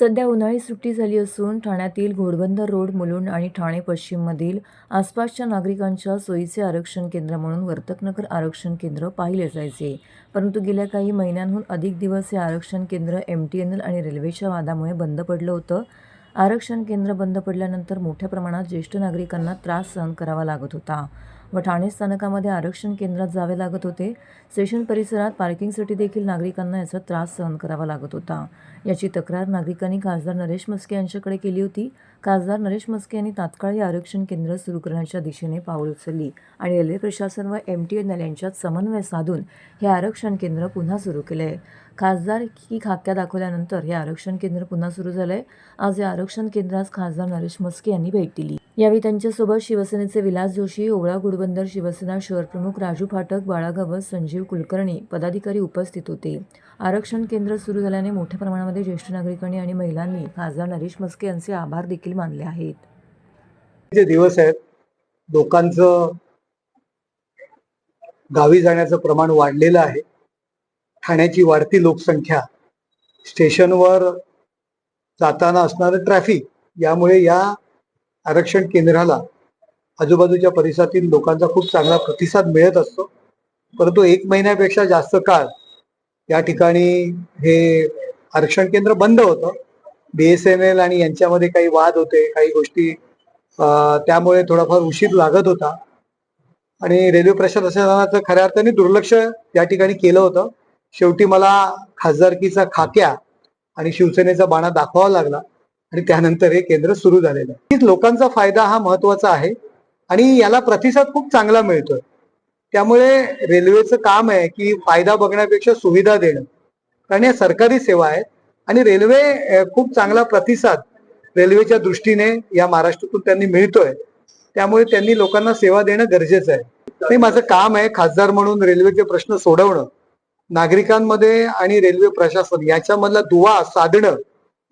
सध्या उन्हाळी सुट्टी झाली असून ठाण्यातील घोडबंदर रोड मुलुंड आणि ठाणे पश्चिममधील आसपासच्या नागरिकांच्या सोयीचे आरक्षण केंद्र म्हणून वर्तकनगर आरक्षण केंद्र पाहिले जायचे. परंतु गेल्या काही महिन्यांहून अधिक दिवस हे आरक्षण केंद्र एम टी एन एल आणि रेल्वेच्या वादामुळे बंद पडलं होतं. आरक्षण केंद्र बंद पडल्यानंतर मोठ्या प्रमाणात ज्येष्ठ नागरिकांना त्रास सहन करावा लागत होता. व ठाणे स्थानकामध्ये आरक्षण केंद्रात जावे लागत होते. स्टेशन परिसरात पार्किंगसाठी देखील नागरिकांना याचा त्रास सहन करावा लागत होता. याची तक्रार नागरिकांनी खासदार नरेश मस्के यांच्याकडे केली होती. खासदार नरेश मस्के यांनी तात्काळ हे आरक्षण केंद्र सुरू करण्याच्या दिशेने पाऊल उचलली आणि रेल्वे प्रशासन व एम टी एन एल यांच्यात समन्वय साधून हे आरक्षण केंद्र पुन्हा सुरू केले. आहे खासदार की खाक्या दाखवल्यानंतर हे आरक्षण केंद्र पुन्हा सुरू झालंय. आज या आरक्षण केंद्रास खासदार नरेश मस्के यांनी भेट दिली. यावेळी त्यांच्यासोबत शिवसेनेचे विलास जोशी ओवळा गुडबंदर शिवसेना शहरप्रमुख राजू फाटक बाळा संजीव कुलकर्णी पदाधिकारी उपस्थित होते. आरक्षण केंद्र सुरू झाल्याने मोठ्या प्रमाणामध्ये ज्येष्ठ नागरिकांनी आणि महिलांनी खासदार नरेश मस्के यांचे आभार देखील मानले आहेत. जे दिवस आहेत लोकांचं गावी जाण्याचं प्रमाण वाढलेलं आहे. ठाण्याची वाढती लोकसंख्या स्टेशनवर जाताना असणारं ट्रॅफिक यामुळे या आरक्षण केंद्राला आजूबाजूच्या परिसरातील लोकांचा खूप चांगला प्रतिसाद मिळत असतो. परंतु एक महिन्यापेक्षा जास्त काळ या ठिकाणी हे आरक्षण केंद्र बंद होतं. बीएसएनएल आणि यांच्यामध्ये काही वाद होते काही गोष्टी त्यामुळे थोडाफार उशीर लागत होता. आणि रेल्वे प्रशासनाचं खऱ्या अर्थाने दुर्लक्ष या ठिकाणी केलं होतं. शेवटी मला खासदारकीचा खाक्या आणि शिवसेनेचा बाणा दाखवावा लागला. आणि त्यानंतर हे केंद्र सुरू झालेलं आहे. लोकांचा फायदा हा महत्त्वाचा आहे आणि याला प्रतिसाद खूप चांगला मिळतोय. त्यामुळे रेल्वेचं काम आहे की फायदा बघण्यापेक्षा सुविधा देणं. कारण या सरकारी सेवा आहेत आणि रेल्वे खूप चांगला प्रतिसाद रेल्वेच्या दृष्टीने या महाराष्ट्रातून त्यांनी मिळतोय. त्यामुळे त्यांनी लोकांना सेवा देणं गरजेचं आहे. नाही माझं काम आहे खासदार म्हणून रेल्वेचे प्रश्न सोडवणं. नागरिकांमध्ये आणि रेल्वे प्रशासन याच्यामधला दुवा साधणं.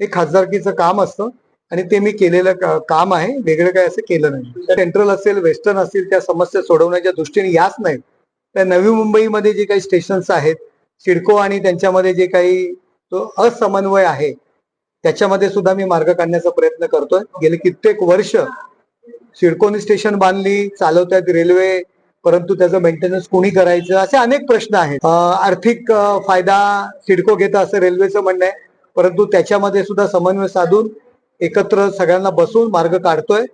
ते खासदारकीचं काम असतं आणि ते मी केलेलं का- काम आहे. वेगळं काय असं केलं नाही. सेंट्रल असेल वेस्टर्न असतील त्या समस्या सोडवण्याच्या दृष्टीने याच नाही तर नवी मुंबईमध्ये जे काही स्टेशन्स आहेत सिडको आणि त्यांच्यामध्ये जे काही तो असमन्वय आहे त्याच्यामध्ये सुद्धा मी मार्ग काढण्याचा प्रयत्न करतोय. गेले कित्येक वर्ष सिडकोनी स्टेशन बांधली चालवतात रेल्वे परंतु त्याचं मेंटेनन्स कोणी करायचं? असे अनेक प्रश्न आहेत. आर्थिक फायदा सिडको घेतं असं रेल्वेचं म्हणणं आहे. परंतु त्याच्यामध्ये सुद्धा समन्वय साधून एकत्र सगळ्यांना बसून मार्ग काढतोय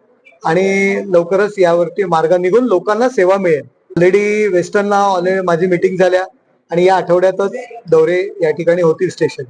आणि लवकरच यावरती मार्ग निघून लोकांना सेवा मिळेल. ऑलरेडी वेस्टर्नला ऑलरेडी माझी मिटिंग झाल्या आणि या आठवड्यातच दौरे या ठिकाणी होतील स्टेशन